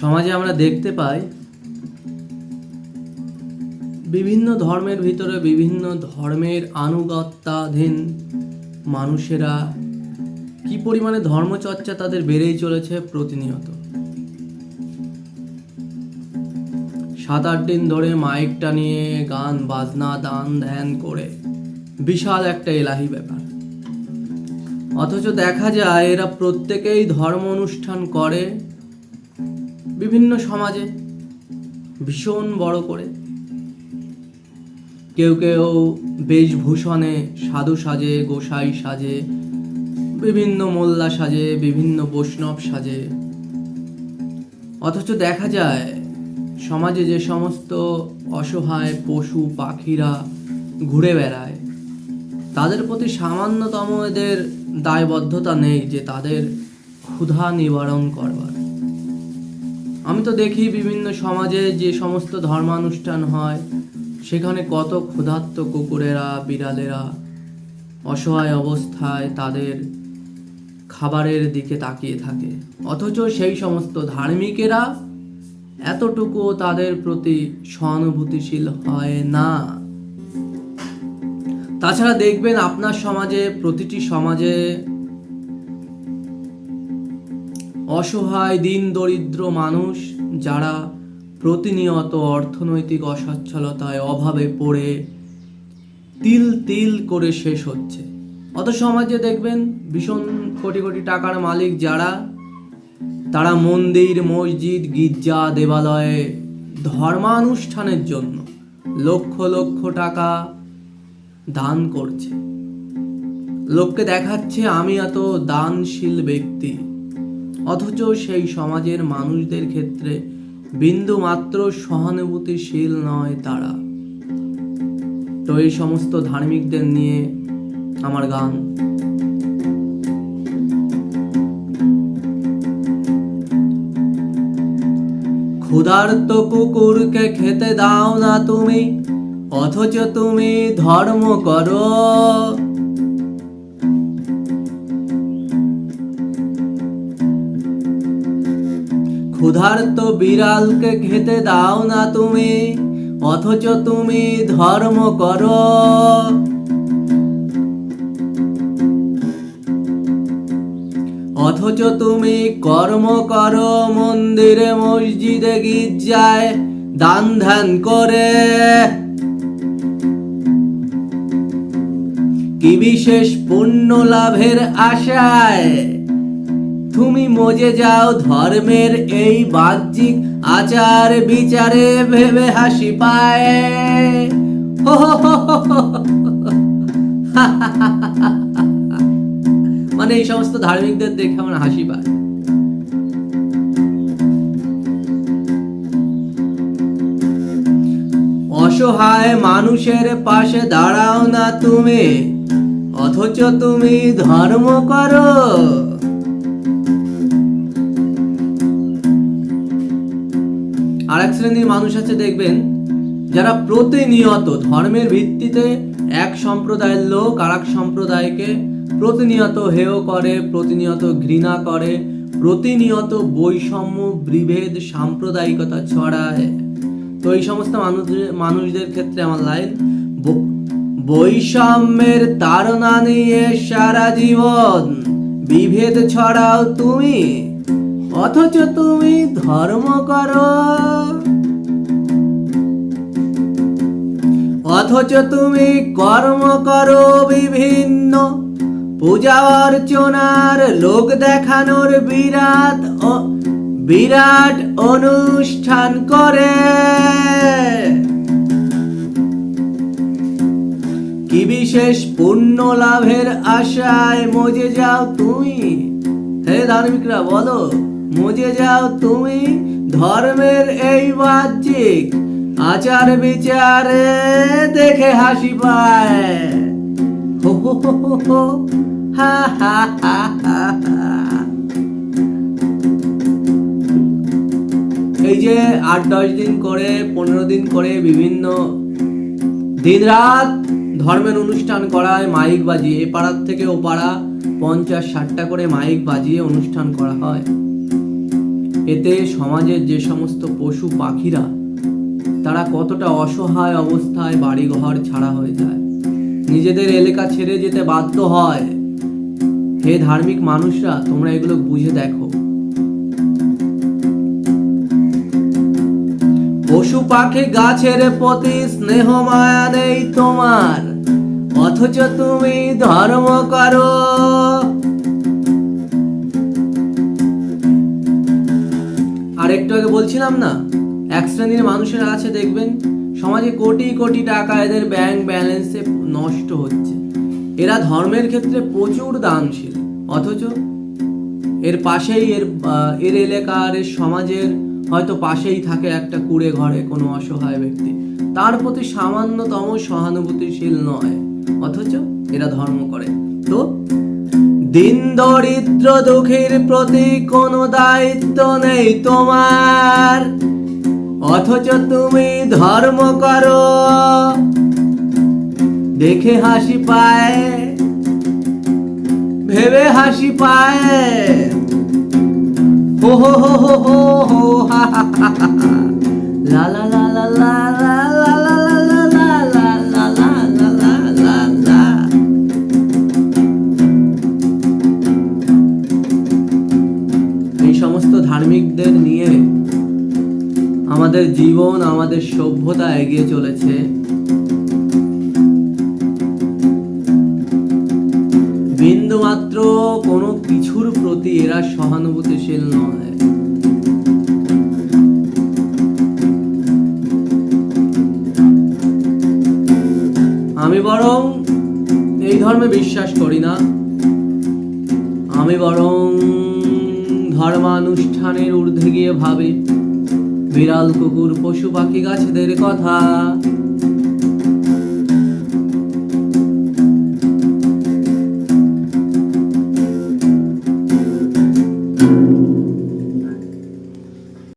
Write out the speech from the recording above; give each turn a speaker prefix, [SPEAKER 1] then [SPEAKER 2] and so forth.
[SPEAKER 1] সমাজে আমরা দেখতে পাই বিভিন্ন ধর্মের ভিতরে বিভিন্ন ধর্মের আনুগত্যাধীন মানুষেরা কি পরিমাণে ধর্মচর্চা তাদের বেড়েই চলেছে প্রতিনিয়ত। সাত আট দিন ধরে মাইকটা নিয়ে গান, বাজনা, দান, ধ্যান করে বিশাল একটা এলাহি ব্যাপার। অথচ দেখা যায় এরা প্রত্যেকেই ধর্ম অনুষ্ঠান করে বিভিন্ন সমাজে ভীষণ বড় করে। কেউ কেউ বেশভূষণে সাধু সাজে, গোসাই সাজে, বিভিন্ন মোল্লা সাজে, বিভিন্ন বৈষ্ণব সাজে। অথচ দেখা যায়, সমাজে যে সমস্ত অসহায় পশু পাখিরা ঘুরে বেড়ায়, তাদের প্রতি সামান্যতম এদের দায়বদ্ধতা নেই যে তাদের ক্ষুধা নিবারণ করবার। আমি তো দেখি বিভিন্ন সমাজে যে সমস্ত ধর্মানুষ্ঠান হয়, সেখানে কত ক্ষুধার্ত কুকুরেরা, বিড়ালেরা অসহায় অবস্থায় তাদের খাবারের দিকে তাকিয়ে থাকে। অথচ সেই সমস্ত ধার্মিকেরা এতটুকু তাদের প্রতি সহানুভূতিশীল হয় না। তাছাড়া দেখবেন আপনার সমাজে, প্রতিটি সমাজে অসহায়, দিন দরিদ্র মানুষ যারা প্রতিনিয়ত অর্থনৈতিক অসচ্ছলতায় অভাবে পড়ে তিল তিল করে শেষ হচ্ছে। অত সমাজে দেখবেন ভীষণ কোটি কোটি টাকার মালিক যারা, তারা মন্দির, মসজিদ, গির্জা, দেবালয়ে ধর্মানুষ্ঠানের জন্য লক্ষ লক্ষ টাকা দান করছে। লোককে দেখাচ্ছে, আমি এত দানশীল ব্যক্তি। অথচ সেই সমাজের মানুষদের ক্ষেত্রে বিন্দু মাত্র সহানুভূতিশীল নয় তারা। তো এই সমস্ত ধার্মিকদের নিয়ে আমার গান। ক্ষুধার্ত কুকুরকে খেতে দাও না তুমি, অথচ তুমি ধর্ম করো। ক্ষুধার্ত বিড়ালকে খেতে দাও না তুমি, অথচ তুমি ধর্ম করো। অথচ তুমি কর্ম করো, মন্দিরে মসজিদে গির্জায় দান ধ্যান করে। কি বিশেষ পুণ্য লাভের আশায় তুমি মজে যাও ধর্মের এই বাহ্যিক আচার বিচারে ভেবে হাসি পায়। মানে এই সমস্ত ধার্মিকদের দেখে আমার হাসি পায় অসহায় মানুষের পাশে দাঁড়াও না তুমি অথচ তুমি ধর্ম করো আর এক শ্রেণির মানুষ আছে, দেখবেন, যারা প্রতিনিয়ত ধর্মের ভিত্তিতে এক সম্প্রদায়ের লোক আর এক সম্প্রদায়কে প্রতিনিয়ত হেয় করে, প্রতিনিয়ত ঘৃণা করে, প্রতিনিয়ত বৈষম্য, বিভেদ, সাম্প্রদায়িকতা ছড়ায়। তো এই সমস্ত মানুষদের মানুষদের ক্ষেত্রে আমার লাইন বৈষম্যের তাড়না নিয়ে সারা জীবন বিভেদ ছড়াও তুমি। অথচ তুমি ধর্ম করো। অথচ তুমি কর্ম করো বিভিন্ন। পূজা অর্চনার লোক দেখানোর বিরাট বিরাট অনুষ্ঠান করে। কি বিশেষ পুণ্য লাভের আশায় মজে যাও তুমি? হে ধার্মিকরা, বলো। মজে যাও তুমি ধর্মের এই বাহ্যিক আচার বিচারে দেখে হাসি পায়। এই যে আট, দশ দিন করে, পনেরো দিন করে বিভিন্ন দিন রাত ধর্মের অনুষ্ঠান করায় মাইক বাজিয়ে, এ পাড়ার থেকে ও পাড়া পঞ্চাশ, ষাটটা করে মাইক বাজিয়ে অনুষ্ঠান করা হয় এতে সমাজের যে সমস্ত পশু পাখিরা, তারা কতটা অসহায় অবস্থায় বাড়িঘর ছাড়া হয়ে যায়। নিজেদের এলাকা ছেড়ে যেতে বাধ্য হয়। হে ধার্মিক মানুষরা, তোমরা এগুলো বুঝে দেখো। পশু পাখি গাছের প্রতি স্নেহ মায়া নেই তোমার, অথচ তুমি ধর্ম করো। একটু আগে বলছিলাম না? এক শ্রেণির মানুষেরা আছে, দেখবেন? সমাজে কোটি কোটি টাকা এদের ব্যাংক ব্যালেন্সে নষ্ট হচ্ছে। এরা ধর্মের ক্ষেত্রে প্রচুর দানশীল। অথচ এর পাশেই এর এর এলাকার এর সমাজের হয়তো পাশেই থাকে একটা কুড়ে ঘরে কোনো অসহায় ব্যক্তি। তার প্রতি সামান্যতম সহানুভূতিশীল নয়। অথচ এরা ধর্ম করে। তো দিন দরিদ্র দুঃখীর প্রতি কোনো দায়িত্ব নেই তোমার অথচ তুমি ধর্ম করো দেখে হাসি পায় ভেবে হাসি পায় হো হো হো হো হো হো হা হা লা লা লা লা লা আমাদের জীবন, আমাদের সভ্যতা এগিয়ে চলেছে। বিন্দু মাত্র কোনো কিছুর প্রতি এরা সহানুভূতিশীল নয়। আমি বরং এই ধর্মে বিশ্বাস করি না। আমি বরং ধর্মানুষ্ঠানের ঊর্ধ্বে গিয়ে ভাবি। বিড়াল কুকুর পশু পাখি গাছদের কথা।